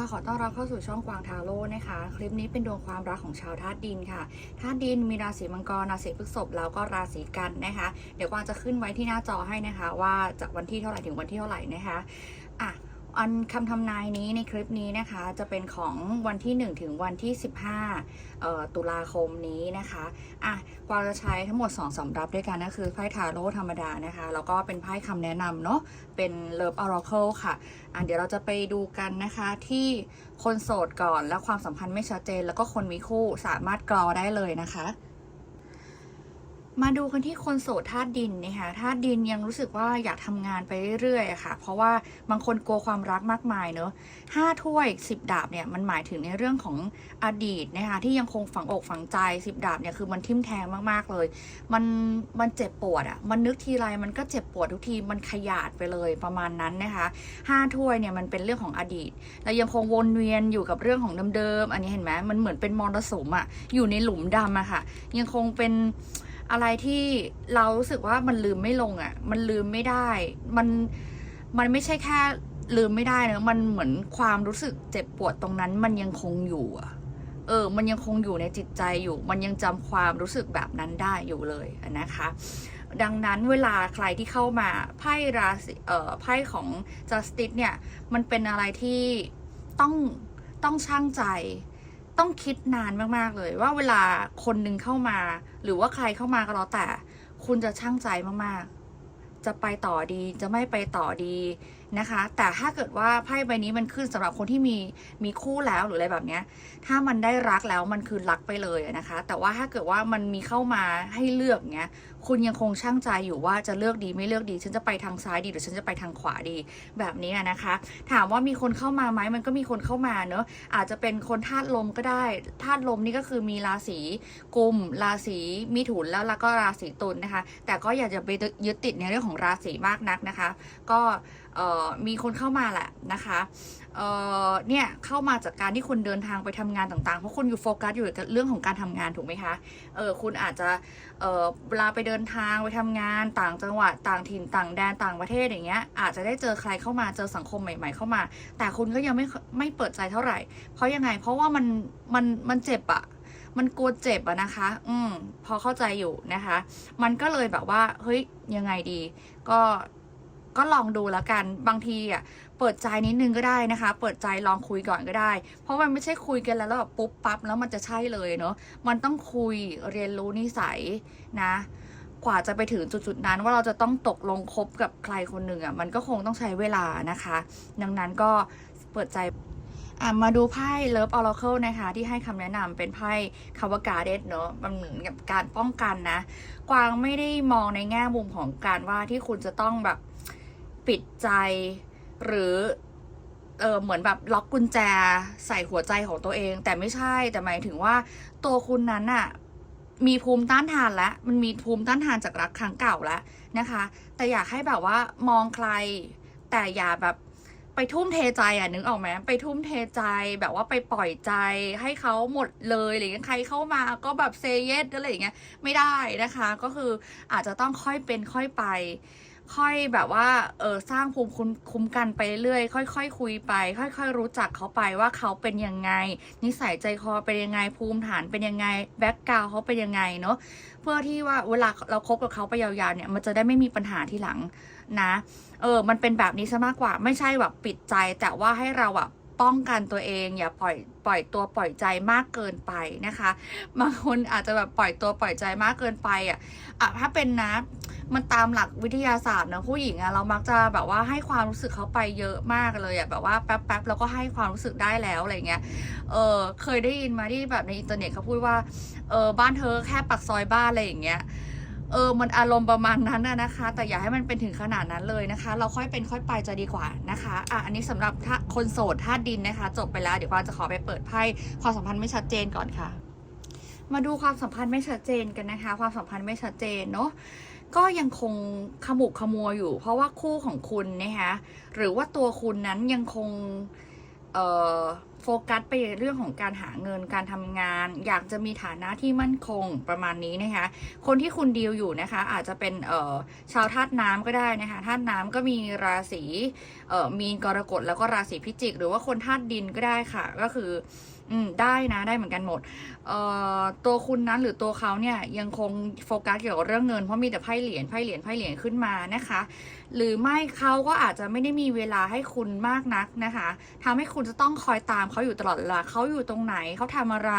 ค่ะขอต้อนรับเข้าสู่ช่องกวางทาโร่นะคะ คลิปนี้เป็นดวงความรักของชาวธาตุดินค่ะธาตุดินมีราศีมังกรราศีพฤษภแล้วก็ราศีกันนะคะ เดี๋ยวกวางจะขึ้นไว้ที่หน้าจอให้นะคะ ว่าจากวันที่เท่าไหร่ถึงวันที่เท่าไหร่นะคะอะ อันคำทำนายนี้ในคลิปนี้นะคะจะเป็นของวันที่ 1 ถึงวันที่ 15 ตุลาคมนี้นะคะอะกวาจะใช้ทั้งหมด 2สำรับด้วยกันนะคือไพ่ทาโร่ธรรมดานะคะ แล้วก็เป็นไพ่คำแนะนำเนาะเป็น Love Oracle ค่ะอะ เดี๋ยวเราจะไปดูกันนะคะที่คนโสดก่อนและความสัมพันธ์ไม่ชัดเจน แล้วก็คนมีคู่สามารถกรอได้เลยนะคะ มาดูกันที่คนโสดธาตุดินนะคะธาตุดินยังรู้สึกว่าอยากทำงานไปเรื่อยๆค่ะ เพราะว่าบางคนกลัวความรักมากมายเนอะห้าถ้วยสิบดาบเนี่ยมันหมายถึงในเรื่องของอดีตนะคะที่ยังคงฝังอกฝังใจสิบดาบเนี่ยคือมันทิ่มแทงมากๆเลย มันมันเจ็บปวดอะมันนึกทีไรมันก็เจ็บปวดทุกทีมันขยาดไปเลยประมาณนั้นนะคะห้าถ้วยเนี่ยมันเป็นเรื่องของอดีตแล้วยังคงวนเวียนอยู่กับเรื่องของเดิมๆอันนี้เห็นไหมมันเหมือนเป็นมรสุมอะอยู่ในหลุมดำอะค่ะ ยังคงเป็น อะไรที่เรารู้สึกว่ามันลืมไม่ลงอะ่ะ มันลืมไม่ได้ มันมันไม่ใช่แค่ลืมไม่ได้นะมันเหมือนความรู้สึกเจ็บปวดตรงนั้น มันยังคงอยู่อะเออ มันยังคงอยู่ในจิตใจอยู่ มันยังจำความรู้สึกแบบนั้นได้อยู่เลยนะคะ ดังนั้นเวลาใครที่เข้ามาไพ่ราศีเอ่อไพ่ของ justice เนี่ย มันเป็นอะไรที่ต้องต้องช่างใจ ต้องคิดนานมากๆเลย ว่าเวลาคนหนึ่งเข้ามา หรือว่าใครเข้ามาก็แล้วแต่ คุณจะช่างใจมากๆ จะไปต่อดีจะไม่ไปต่อดี นะคะ แต่ถ้าเกิดว่าไพ่ใบนี้มันขึ้นสำหรับคนที่มีมีคู่แล้วหรืออะไรแบบเนี้ย ถ้ามันได้รักแล้วมันคือรักไปเลยนะคะ แต่ว่าถ้าเกิดว่ามันมีเข้ามาให้เลือกเงี้ย คุณยังคงช่างใจอยู่ว่าจะเลือกดีไม่เลือกดี ฉันจะไปทางซ้ายดีหรือฉันจะไปทางขวาดีแบบนี้นะคะ ถามว่ามีคนเข้ามาไหมมันก็มีคนเข้ามาเนอะอาจจะเป็นคนธาตุลมก็ได้ธาตุลมนี่ก็คือมีราศีกุมราศีมิถุนแล้วแล้วก็ราศีตุลนะคะ แต่ก็อย่าจะไปยึดติดในเรื่องของราศีมากนักนะคะ ก็มีคนเข้ามาแหละนะคะเเนี่ยเข้ามาจากการที่คุณเดินทางไปทำงานต่างๆ เพราะคุณอยู่โฟกัสอยู่กับเรื่องของการทำงานถูกไหมคะ เออคุณอาจจะเเวลาไปเดินทางไปทำงานต่างจังหวัดต่างถิ่นต่างแดนต่างประเทศอย่างเงี้ยอาจจะได้เจอใครเข้ามาเจอสังคมใหม่ ๆ เข้ามา แต่คุณก็ยังไม่ไม่เปิดใจเท่าไหร่ เพราะยังไงเพราะว่ามันมันมันเจ็บอะมันกลัวเจ็บอะนะคะ อืม พอเข้าใจอยู่นะคะ มันก็เลยแบบว่า เฮ้ย ยังไงดี ก็ ก็ลองดูแล้วกันบางทีอะเปิดใจนิดนึงก็ได้นะคะ เปิดใจลองคุยก่อนก็ได้ เพราะมันไม่ใช่คุยกันแล้วแบบปุ๊บปั๊บแล้วมันจะใช่เลยเนาะมันต้องคุยเรียนรู้นิสัยนะ กว่าจะไปถึงจุดๆนั้นว่าเราจะต้องตกลงคบกับใครคนหนึ่งอะมันก็คงต้องใช้เวลานะคะ ดังนั้นก็เปิดใจอะมาดูไพ่ Love Oracle นะคะ ที่ให้คำแนะนำเป็นไพ่คาวากาเดสเนอะมันเหมือนกับการป้องกันนะ กวางไม่ได้มองในแง่มุมของการว่าที่คุณจะต้องแบบ ปิดใจ หรือเออเหมือนแบบล็อกกุญแจใส่หัวใจของตัวเอง แต่ไม่ใช่แต่หมายถึงว่าตัวคุณนั้นอะมีภูมิต้านทานแล้วมันมีภูมิต้านทานจากรักครั้งเก่าแล้วนะคะ แต่อยากให้แบบว่ามองใคร แต่อย่าแบบ ไปทุ่มเทใจอะนึกออกไหมไปทุ่มเทใจแบบว่าไปปล่อยใจให้เขาหมดเลยหรือใครเข้ามาก็แบบเซเยสอะไรอย่างเงี้ยไม่ได้นะคะ ก็คืออาจจะต้องค่อยเป็นค่อยไป ค่อยแบบว่าเออสร้างภูมิคุ้มกันไปเรื่อยค่อยๆคคุยไป ค่อย ๆ รู้จักเขาไปว่าเขาเป็นยังไง นิสัยใจคอเป็นยังไงภูมิฐานเป็นยังไงแบ็กกราวเขาเป็นยังไงเนาะเพื่อที่ว่าเวลาเราคบกับเขาไปยาวๆเนี่ยมันจะได้ไม่มีปัญหาที่หลัง นะ เออ มันเป็นแบบนี้ซะมากกว่า ไม่ใช่แบบปิดใจ แต่ว่าให้เราอะป้องกันตัวเอง อย่าปล่อยปล่อยตัวปล่อยใจมากเกินไปนะคะบางคนอาจจะแบบปล่อยตัวปล่อยใจมากเกินไปอะอะถ้าเป็นนะมันตามหลักวิทยาศาสตร์นะผู้หญิงอะเรามักจะแบบว่าให้ความรู้สึกเขาไปเยอะมากเลยอะแบบว่าแป๊บๆแล้วก็ให้ความรู้สึกได้แล้วอะไรเงี้ยเออเคยได้ยินมาที่แบบในอินเทอร์เน็ตเขาพูดว่าเออบ้านเธอแค่ปักซอยบ้านอะไรอย่างเงี้ย เออมันอารมณ์ประมาณนั้นนะคะ แต่อย่าให้มันเป็นถึงขนาดนั้นเลยนะคะ เราค่อยเป็นค่อยไปจะดีกว่านะคะอะอันนี้สำหรับถ้าคนโสดธาตุดินนะคะ จบไปแล้วเดี๋ยวว่าจะขอไปเปิดไพ่ความสัมพันธ์ไม่ชัดเจนก่อนค่ะ มาดูความสัมพันธ์ไม่ชัดเจนกันนะคะ ความสัมพันธ์ไม่ชัดเจนเนาะก็ยังคงขมุกขมัวอยู่ เพราะว่าคู่ของคุณนะคะหรือว่าตัวคุณนั้นยังคงเอ่อ โฟกัสไปเรื่องของการหาเงินการทำงาน อยากจะมีฐานะที่มั่นคงประมาณนี้นะคะคนที่คุณดีลอยู่นะคะ อาจจะเป็นเอ่อชาวธาตุน้ำก็ได้นะคะธาตุน้ำก็มีราศีเอ่อมีนกรกฎแล้วก็ราศีพิจิก หรือว่าคนธาตุดินก็ได้ค่ะ ก็คืออืมได้นะได้เหมือนกันหมด ตัวคุณนั้นหรือตัวเขาเนี่ยยังคงโฟกัสเกี่ยวกับเรื่องเงินเพราะมีแต่ไพ่เหรียญไพ่เหรียญไพ่เหรียญขึ้นมานะคะ หรือไม่เขาก็อาจจะไม่ได้มีเวลาให้คุณมากนักนะคะทำให้คุณจะต้องคอยตามเขาอยู่ตลอดเวลาเขาอยู่ตรงไหนเขาทำอะไร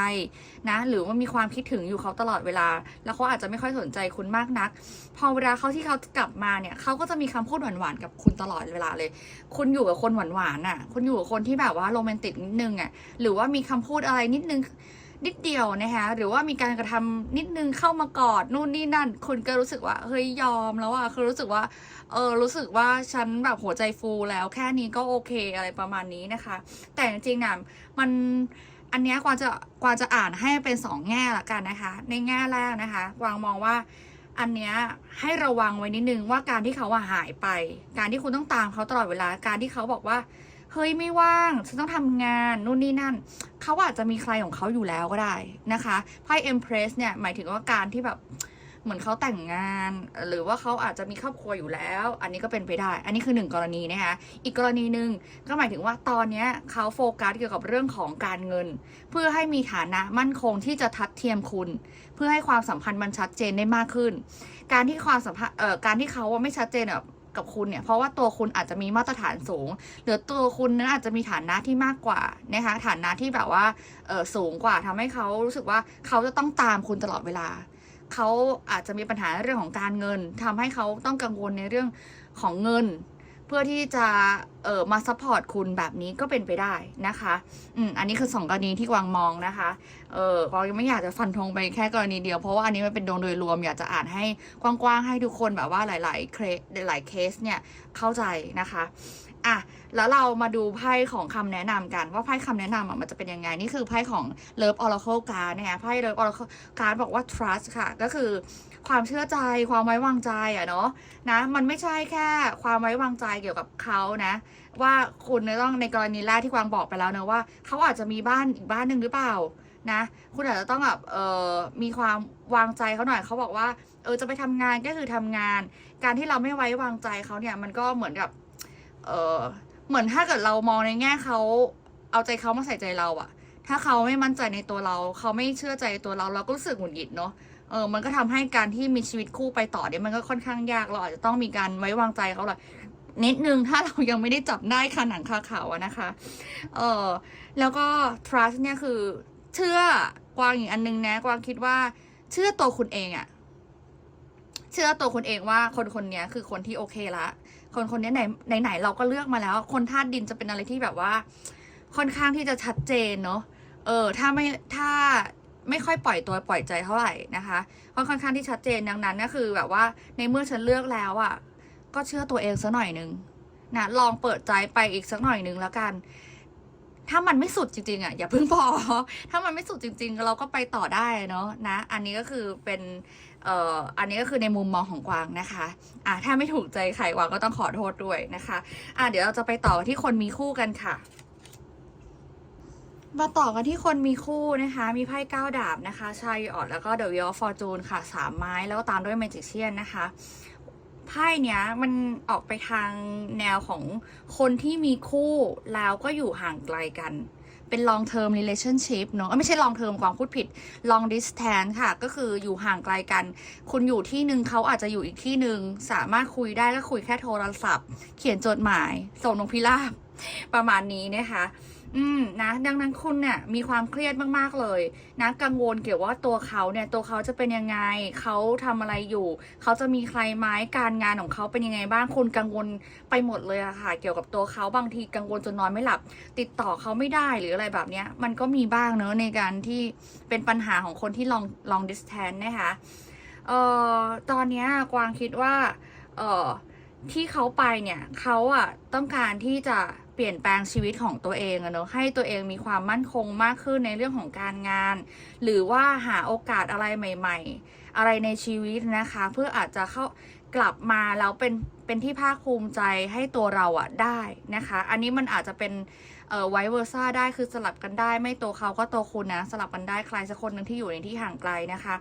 นะหรือว่ามีความคิดถึงอยู่เขาตลอดเวลา แล้วเขาอาจจะไม่ค่อยสนใจคุณมากนัก พอเวลาเขาที่เขากลับมาเนี่ยเขาก็จะมีคำพูดหวานๆกับคุณตลอดเวลาเลย คุณอยู่กับคนหวานๆน่ะคุณอยู่กับคนที่แบบว่าโรแมนติกนิดนึงอะหรือว่ามีคำพูดอะไรนิดนึง นิดเดียวนะคะหรือว่ามีการกระทำนิดนึงเข้ามากอดนู่นนี่นั่นคุณก็รู้สึกว่าเฮ้ยยอมแล้วอะคือรู้สึกว่าเออรู้สึกว่าฉันแบบหัวใจฟูแล้วแค่นี้ก็โอเคอะไรประมาณนี้นะคะ แต่จริงๆนะมันอันเนี้ยกวางจะกวางจะอ่านให้เป็นสองแง่ละกันนะคะ ในแง่แรกนะคะกวางมองว่าอันเนี้ยให้ระวังไว้นิดนึงว่าการที่เขาหายไป การที่คุณต้องตามเขาตลอดเวลา การที่เขาบอกว่า เฮ้ยไม่ว่างฉันต้องทำงานนู่นนี่นั่น เขาอาจจะมีใครของเขาอยู่แล้วก็ได้นะคะไพ่ Empress เนี่ยหมายถึงว่าการที่แบบเหมือนเขาแต่งงาน หรือว่าเขาอาจจะมีครอบครัวอยู่แล้ว อันนี้ก็เป็นไปได้ อันนี้คือหนึ่งกรณีนะคะอีกกรณีหนึ่งก็หมายถึงว่าตอนนี้เขาโฟกัสเกี่ยวกับเรื่องของการเงิน เพื่อให้มีฐานะมั่นคงที่จะทัดเทียมคุณ เพื่อให้ความสัมพันธ์มันชัดเจนได้มากขึ้น การที่ความสัมพันธ์เอ่อการที่เขาว่าไม่ชัดเจนแบบ กับคุณเนี่ยเพราะว่าตัวคุณอาจจะมีมาตรฐานสูง หรือตัวคุณนั้นอาจจะมีฐานะที่มากกว่านะคะฐานะที่แบบว่าสูงกว่าทำให้เขารู้สึกว่าเขาจะต้องตามคุณตลอดเวลาเขาอาจจะมีปัญหาเรื่องของการเงินทำให้เขาต้องกังวลในเรื่องของเงิน พื่อที่จะเออมาซัพพอร์ตคุณแบบนี้ก็เป็นไปได้นะคะอืมอันนี้คือสองกรณีที่กวางมองนะคะเออกวางยังไม่อยากจะฟันธงไปแค่กรณีเดียวเพราะว่าอันนี้มันเป็นดวงโดยรวมอยากจะอ่านให้กว้างๆให้ทุกคนแบบว่าหลายๆเคสหลายเคสเนี่ยเข้าใจนะคะอะแล้วเรามาดูไพ่ของคำแนะนำกัน ว่าไพ่คำแนะนำอะมันจะเป็นยังไง นี่คือไพ่ของ Love Oracle Card นะคะไพ่ Love Oracle Card บอกว่า trust ค่ะ ก็คือ ความเชื่อใจความไว้วางใจอะเนาะนะมันไม่ใช่แค่ความไว้วางใจเกี่ยวกับเขานะ ว่าคุณต้องในกรณีแรกที่กวางบอกไปแล้วนะว่าเขาอาจจะมีบ้านอีกบ้านหนึ่งหรือเปล่านะ คุณอาจจะต้องแบบเออมีความวางใจเขาหน่อยเขาบอกว่าเออจะไปทำงานก็คือทำงาน การที่เราไม่ไว้วางใจเขาเนี่ยมันก็เหมือนกับเออเหมือนถ้าเกิดเรามองในแง่เขาเอาใจเขามาใส่ใจเราอะถ้าเขาไม่มั่นใจในตัวเรา เขาไม่เชื่อใจตัวเราเราก็รู้สึกหงุดหงิดเนาะ เออมันก็ทำให้การที่มีชีวิตคู่ไปต่อเนี่ยมันก็ค่อนข้างยากเราอาจจะต้องมีการไว้วางใจเขาแหละนิดนึงถ้าเรายังไม่ได้จับได้คาหนังคาเขาอะนะคะ เออแล้วก็ trust เนี่ยคือ เชื่อกวางอีกอันนึงนะ กวางคิดว่า เชื่อตัวคุณเองอะเชื่อตัวคุณเองว่าคนคนนี้คือคนที่โอเคละ คนคนนี้ไหนไหนไหนเราก็เลือกมาแล้ว คนธาตุดินจะเป็นอะไรที่แบบว่า ค่อนข้างที่จะชัดเจนเนาะเออ ถ้าไม่ถ้า ไม่ค่อยปล่อยตัวปล่อยใจเท่าไหร่นะคะค่อนข้างที่ชัดเจนดังนั้นก็คือแบบว่าในเมื่อฉันเลือกแล้วอะ่ะก็เชื่อตัวเองสักหน่อยนึงนะลองเปิดใจไปอีกสักหน่อยนึงแล้วกัน ถ้ามันไม่สุดจริงๆอะ่ะอย่าเพิ่งพอ ถ้ามันไม่สุดจริง ๆ เราก็ไปต่อได้เนาะนะ อันนี้ก็คือเป็นเอ่ออันนี้ก็คือในมุมมองของกวางนะคะอะถ้าไม่ถูกใจใครกวางก็ต้องขอโทษด้วยนะคะอะเดี๋ยวเราจะไปต่อที่คนมีคู่กันค่ะ มาต่อกันที่คนมีคู่นะคะ มีไพ่เก้าดาบนะคะชายออดแล้วก็เดวิลฟอร์จูนค่ะสามไม้แล้วก็ตามด้วยเมจิเชียนนะคะไพ่เนี้ยมันออกไปทางแนวของคนที่มีคู่แล้วก็อยู่ห่างไกลกัน เป็น long term relationship เนอะไม่ใช่ long term กวางพูดผิด long distance ค่ะ ก็คืออยู่ห่างไกลกัน คุณอยู่ที่หนึ่งเขาอาจจะอยู่อีกที่หนึ่งสามารถคุยได้ก็คุยแค่โทรศัพท์ เขียนจดหมาย ส่งนกพิราบประมาณนี้นะคะ อืมนะดังนั้นคุณเนี่ยมีความเครียดมากๆเลยนะกังวลเกี่ยวว่าตัวเขาเนี่ยตัวเขาจะเป็นยังไงเขาทำอะไรอยู่ เขาจะมีใครไหมการงานของเขาเป็นยังไงบ้างคุณกังวลไปหมดเลยอะค่ะ เกี่ยวกับตัวเขาบางทีกังวลจนนอนไม่หลับ ติดต่อเขาไม่ได้หรืออะไรแบบเนี้ย มันก็มีบ้างเนอะในการที่เป็นปัญหาของคนที่ long long distance นะคะเอ่อตอนนี้กวางคิดว่าเอ่อ ที่เขาไปเนี่ยเขาอะต้องการที่จะเปลี่ยนแปลงชีวิตของตัวเองอะเนอะให้ตัวเองมีความมั่นคงมากขึ้นในเรื่องของการงาน หรือว่าหาโอกาสอะไรใหม่ ๆ อะไรในชีวิตนะคะ เพื่ออาจจะเข้ากลับมาแล้วเป็นเป็นที่ภาคภูมิใจให้ตัวเราอะได้นะคะ อันนี้มันอาจจะเป็นเอ่อไวเวอร์ซ่าได้คือสลับกันได้ไม่ตัวเขาก็ตัวคุณนะ สลับกันได้ใครสักคนหนึ่งที่อยู่ในที่ห่างไกลนะคะ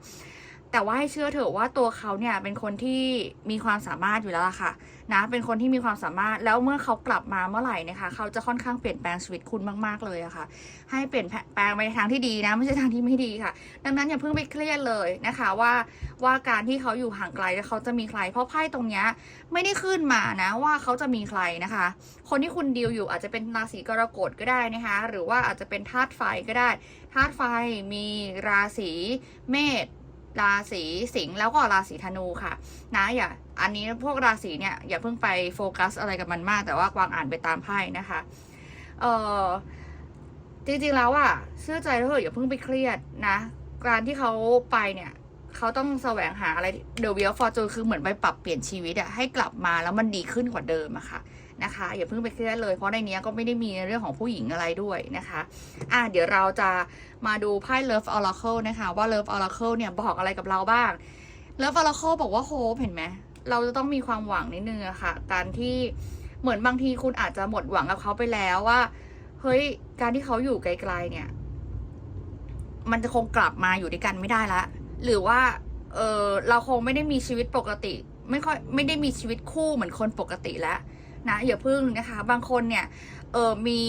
แต่ว่าให้เชื่อเถอะว่าตัวเขาเนี่ยเป็นคนที่มีความสามารถอยู่แล้วล่ะค่ะนะเป็นคนที่มีความสามารถแล้วเมื่อเขากลับมาเมื่อไหร่นะคะ เขาจะค่อนข้างเปลี่ยนแปลงชีวิตคุณมากๆเลยอะค่ะ ให้เปลี่ยนแปลงไปในทางที่ดีนะไม่ใช่ทางที่ไม่ดีค่ะ ดังนั้นอย่าเพิ่งไปเครียดเลยนะคะว่าว่าการที่เขาอยู่ห่างไกลแล้วเขาจะมีใคร เพราะไพ่ตรงเนี้ยไม่ได้ขึ้นมานะว่าเขาจะมีใครนะคะ คนที่คุณดีลอยู่อาจจะเป็นราศีกรกฎก็ได้นะคะ หรือว่าอาจจะเป็นธาตุไฟก็ได้ธาตุไฟมีราศีเมษ ราศีสิงห์แล้วก็ราศีธนูค่ะ นะอย่าอันนี้พวกราศีเนี่ยอย่าเพิ่งไปโฟกัสอะไรกับมันมาก แต่ว่ากวางอ่านไปตามไพ่นะคะเออจริงๆแล้วอะเชื่อใจเถอะอย่าเพิ่งไปเครียดนะการที่เขาไปเนี่ยเขาต้องแสวงหาอะไรเดวิลฟอร์จูนคือเหมือนไปปรับเปลี่ยนชีวิตอะให้กลับมาแล้วมันดีขึ้นกว่าเดิมอะค่ะ นะคะอย่าเพิ่งไปเครียดเลยเพราะในนี้ก็ไม่ได้มีเรื่องของผู้หญิงอะไรด้วยนะคะอะเดี๋ยวเราจะมาดูไพ่ Love Oracle นะคะ ว่า Love Oracle เนี่ยบอกอะไรกับเราบ้าง Love Oracle บอกว่าโฮปเห็นไหมเราจะต้องมีความหวังนิดนึงอะค่ะ การที่เหมือนบางทีคุณอาจจะหมดหวังกับเขาไปแล้วว่าเฮ้ยการที่เขาอยู่ไกลๆเนี่ย มันจะคงกลับมาอยู่ด้วยกันไม่ได้ละหรือว่าเออเราคงไม่ได้มีชีวิตปกติ ไม่ค่อยไม่ได้มีชีวิตคู่เหมือนคนปกติแล้ว นะอย่าพึ่งนะคะ บางคนเนี่ยเออมี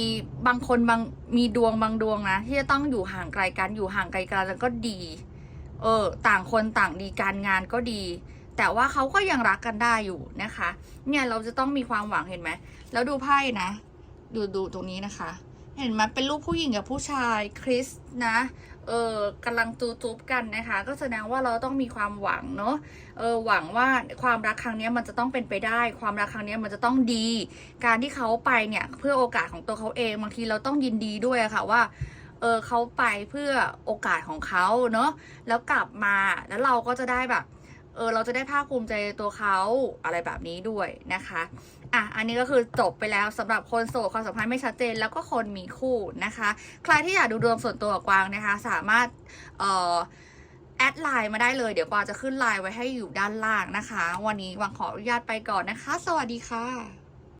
บางคนบางมีดวงบางดวงนะ ที่จะต้องอยู่ห่างไกลกันอยู่ห่างไกลกันแล้วก็ดีเออต่างคนต่างดีการงานก็ดี แต่ว่าเขาก็ยังรักกันได้อยู่นะคะ เนี่ยเราจะต้องมีความหวังเห็นไหมแล้วดูไพ่นะ ดูดูตรงนี้นะคะ เห็นไหมเป็นรูปผู้หญิงกับผู้ชายคริสนะ เออกำลังจูจูบกันนะคะ ก็แสดงว่าเราต้องมีความหวังเนาะเออหวังว่าความรักครั้งนี้มันจะต้องเป็นไปได้ ความรักครั้งนี้มันจะต้องดี การที่เขาไปเนี่ยเพื่อโอกาสของตัวเขาเองบางทีเราต้องยินดีด้วยะค่ะว่าเออเขาไปเพื่อโอกาสของเขาเนาะแล้วกลับมาแล้วเราก็จะได้แบบ เออเราจะได้ภาคภูมิใจตัวเขาอะไรแบบนี้ด้วยนะคะอะอันนี้ก็คือจบไปแล้วสำหรับคนโสดความสัมพันธ์ไม่ชัดเจน แล้วก็คนมีคู่นะคะ ใครที่อยากดูดวงส่วนตัวกับกวางนะคะ สามารถเอ่อแอดไลน์มาได้เลย เดี๋ยวกวางจะขึ้นไลน์ไว้ให้อยู่ด้านล่างนะคะ วันนี้กวางขออนุญาตไปก่อนนะคะ สวัสดีค่ะ